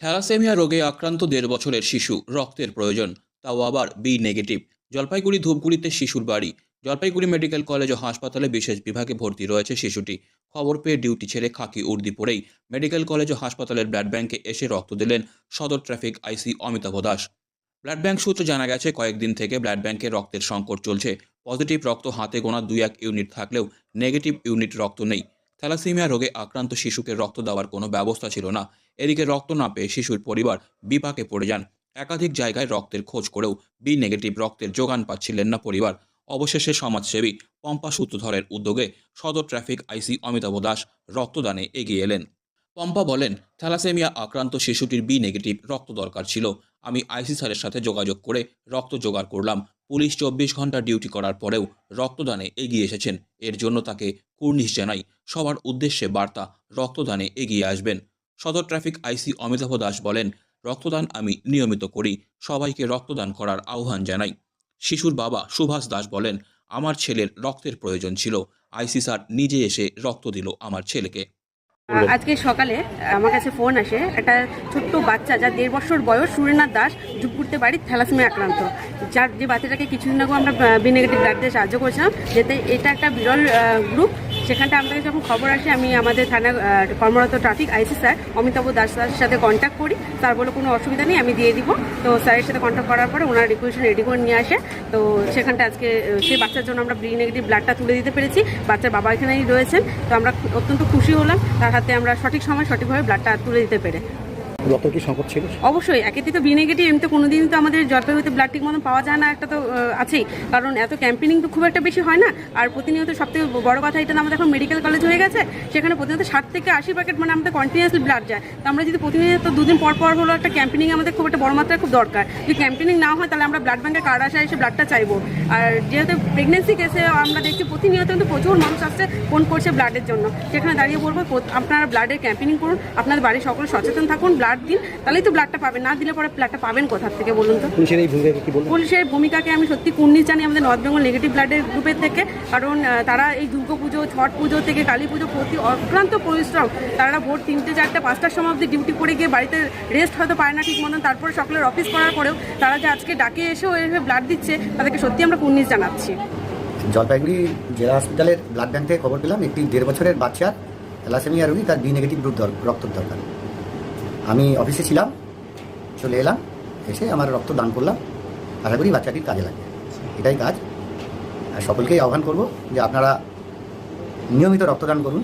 Thalassaemia রোগে আক্রান্ত দেড় বছরের শিশু, রক্তের প্রয়োজন। তাও আবার বি নেগেটিভ। জলপাইগুড়ি ধূপগুড়িতে শিশুর বাড়ি। জলপাইগুড়ি মেডিকেল কলেজ ও হাসপাতালে বিশেষ বিভাগে ভর্তি রয়েছে শিশুটি। খবর পেয়ে ডিউটি ছেড়ে খাকি উর্দি পরেই মেডিকেল কলেজ ও হাসপাতালের ব্লাড ব্যাংকে এসে রক্ত দিলেন সদর traffic IC Amitabh Das. Blood bank সূত্রে জানা গেছে, কয়েকদিন থেকে ব্লাড ব্যাংকে রক্তের সংকট চলছে। পজিটিভ রক্ত হাতে গোনা দুই এক ইউনিট থাকলেও নেগেটিভ ইউনিট রক্ত নেই। থ্যালাসেমিয়া রোগে আক্রান্ত শিশুকে রক্ত দেওয়ার কোনো ব্যবস্থা ছিল না। এদিকে রক্ত না পেয়ে শিশুর পরিবার বিপাকে পড়ে যান। একাধিক জায়গায় রক্তের খোঁজ করেও বি নেগেটিভ রক্তের যোগান পাচ্ছিলেন না পরিবার। অবশেষে সমাজসেবী পম্পা সূত্রধরের উদ্যোগে সদর ট্রাফিক আইসি অমিতাভ দাস রক্তদানে এগিয়ে এলেন। পম্পা বলেন, থ্যালাসেমিয়া আক্রান্ত শিশুটির বি নেগেটিভ রক্ত দরকার ছিল। আমি আইসি স্যারের সাথে যোগাযোগ করে রক্ত জোগাড় করলাম। পুলিশ চব্বিশ ঘণ্টা ডিউটি করার পরেও রক্তদানে এগিয়ে এসেছেন। এর জন্য তাকে কুর্নিশ জানাই। সবার উদ্দেশ্যে বার্তা, রক্তদানে এগিয়ে আসবেন। সদর ট্রাফিক আইসি অমিতাভ দাস বলেন, রক্তদান আমি নিয়মিত করি, সবাইকে রক্তদান করার আহ্বান জানাই। শিশুর বাবা সুভাষ দাস বলেন, আমার ছেলের রক্তের প্রয়োজন ছিল, আইসি স্যার নিজে এসে রক্ত দিল আমার ছেলেকে। আজকে সকালে আমার কাছে ফোন আসে, একটা ছোট্ট বাচ্চা যার দেড় বছর বয়স সুরেনাথ দাস ঝুপকুড়তে বাড়ির থ্যালাসেমিয়া আক্রান্ত। যার যে বাচ্চাটাকে কিছুদিন আগে আমরা বি নেগেটিভ ব্লাড দিয়ে সাহায্য করেছিলাম, যাতে এটা একটা বিরল গ্রুপ সেখানটা আমাদের যখন খবর আসে, আমি আমাদের থানা কর্মরত traffic IC sir Amitabh Das স্যারের সাথে কন্ট্যাক্ট করি। স্যার বলে কোনো অসুবিধা নেই, আমি দিয়ে দিব। তো স্যারের সাথে কন্ট্যাক্ট করার পরে ওনার রিকোয়েশন রেডি করে নিয়ে আসে। তো সেখানটা আজকে সেই বাচ্চার জন্য আমরা নেগেটিভ ব্লাডটা তুলে দিতে পেরেছি। বাচ্চার বাবা এখানেই রয়েছেন। তো আমরা অত্যন্ত খুশি হলাম। তার হাতে আমরা সঠিক সময় সঠিকভাবে ব্লাডটা তুলে দিতে পেরে। রক্ত কি সংকট ছিল? অবশ্যই একেতে তো বি নেগেটিভ এমনি কোনোদিন তো আমাদের জলপাইগুড়িতে ব্লাড ঠিক মতন পাওয়া যায় না, একটা তো আছেই। কারণ এত ক্যাম্পেনিং তো খুব একটা বেশি হয় না। আর প্রতিনিয়ত সব থেকে বড় কথা, এটা আমাদের এখন মেডিকেল কলেজ হয়ে গেছে। সেখানে প্রতিনিয়ত ষাট থেকে আশি প্যাকেট মানে আমাদের কন্টিনিউসলি ব্লাড যায়। তো আমরা যদি প্রতিনিয়ত দুদিন পর পর হলো একটা ক্যাম্পেনিং আমাদের খুব একটা বড় মাত্রায় খুব দরকার। যদি ক্যাম্পেনিং না হয়, তাহলে আমরা ব্লাড ব্যাংকে কার্ড আসা এসে ব্লাডটা চাইব। আর যেহেতু প্রেগনেন্সি কেসে আমরা দেখছি, প্রতিনিয়ত কিন্তু প্রচুর মানুষ আসছে ফোন করছে ব্লাডের জন্য। সেখানে দাঁড়িয়ে বলব আপনারা ব্লাডের ক্যাম্পেনিং করুন। আপনাদের বাড়ির সকলে সচেতন থাকুন ব্লাড দিন তাহলেই তো ব্লাডটা পাবেন। না দিলে পরে ব্লাডটা পাবেন কোথা থেকে বলুন তো? পুলিশের এই কি পুলিশের ভূমিকাকে আমি সত্যি কুর্নিশ জানি আমাদের নর্থ বেঙ্গল নেগেটিভ ব্লাডের গ্রুপের থেকে। কারণ তারা এই দুর্গা পুজো ছট পুজো থেকে কালী পুজো প্রতি অক্লান্ত পরিশ্রম। তারা ভোর তিনটে চারটে পাঁচটার সময় অবধি ডিউটি করে গিয়ে বাড়িতে রেস্ট হয়তো পায় না ঠিক মতন। তারপরে সকলের অফিস করার পরেও তারা যে আজকে ডাকে এসেও এভাবে ব্লাড দিচ্ছে তাদেরকে সত্যি আমরা কুর্নিশ জানাচ্ছি। জলপাইগুড়ি জেলা হসপিটালের ব্লাড ব্যাংক থেকে খবর পেলাম একটি দেড় বছরের বাচ্চার থ্যালাসেমিয়া রোগী তার বি নেগেটিভ রক্তর দরকার। আমি অফিসে ছিলাম, চলে এলাম, এসে আমার রক্ত দান করলাম। আশা করি বাচ্চাটির কাজে লাগবে। এটাই কাজ। আর সকলকেই আহ্বান করব যে আপনারা নিয়মিত রক্তদান করুন,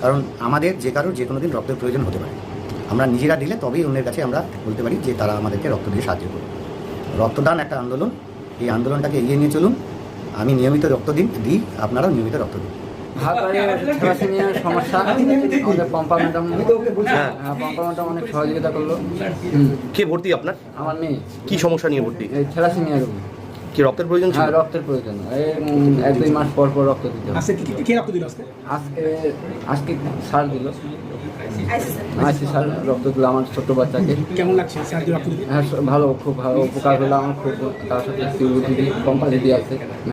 কারণ আমাদের যে কারোর যে কোনো দিন রক্তের প্রয়োজন হতে পারে। আমরা নিজেরা দিলে তবেই অন্যের কাছে আমরা বলতে পারি যে তারা আমাদেরকে রক্ত দিয়ে সাহায্য করবে রক্তদান একটা আন্দোলন। এই আন্দোলনটাকে এগিয়ে নিয়ে চলুন। আমি নিয়মিত রক্ত দিন, দিই, আপনারাও নিয়মিত রক্ত দিন। থ্যালাসেমিয়ার সমস্যা আমাদের পম্পা ম্যাডাম হ্যাঁ পম্পা ম্যাডাম অনেক সহযোগিতা করল। কে ভর্তি আপনার? আমার মেয়ে। কি সমস্যা নিয়ে ভর্তি? এই থ্যালাসেমিয়া রোগী। কি রক্তের প্রয়োজন ছিল? হ্যাঁ রক্তের প্রয়োজন। এই এক দুই মাস পর পর রক্ত দিতে আজকে কি- কি- রক্ত দিল আজকে? আজকে আজকে স্যার দিল। IC sir. রক্ত দিল আমার ছোট্ট বাচ্চাকে। কেমন লাগছে হ্যাঁ ভালো খুব ভালো উপকার হলো আমার খুব তার সাথে দিয়ে আছে।